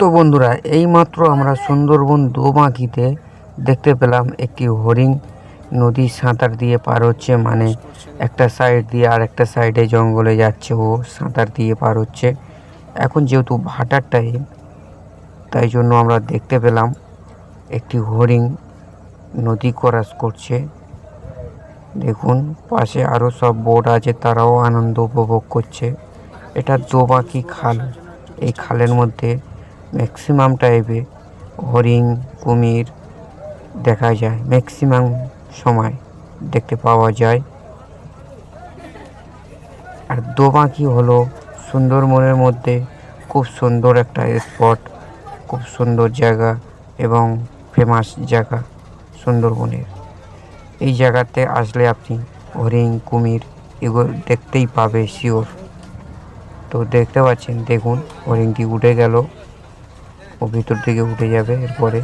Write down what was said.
তো বন্ধুরা, এইমাত্র আমরা সুন্দরবন দোবাঁকিতে দেখতে পেলাম একটি হরিণ। নদী সাঁতার দিয়ে পার হচ্ছে মানে একটা সাইড দিয়ে আর একটা সাইডে জঙ্গলে যাচ্ছে ও সাঁতার দিয়ে পার হচ্ছে। এখন যেহেতু ভাটার টাইম তাই জন্য আমরা দেখতে পেলাম একটি হরিণ নদী ক্রস করছে। দেখুন, পাশে আরও সব বোট আছে, তারাও আনন্দ উপভোগ করছে। এটা দোবাকি খাল। এই খালের মধ্যে ম্যাক্সিমাম টাইপে হরিণ, কুমির দেখা যায়, ম্যাক্সিমাম সময় দেখতে পাওয়া যায়। আর দোবাঁকি হলো সুন্দরবনের মধ্যে খুব সুন্দর একটা স্পট খুব সুন্দর জায়গা এবং ফেমাস জায়গা সুন্দরবনের। এই জায়গাতে আসলে আপনি হরিণ, কুমির এগুলো দেখতেই পাবে শিওর তো দেখতে পাচ্ছেন, দেখুন, হরিণটি উঠে গেল। ও ভিতর দিকে উঠে যাবে এরপরে।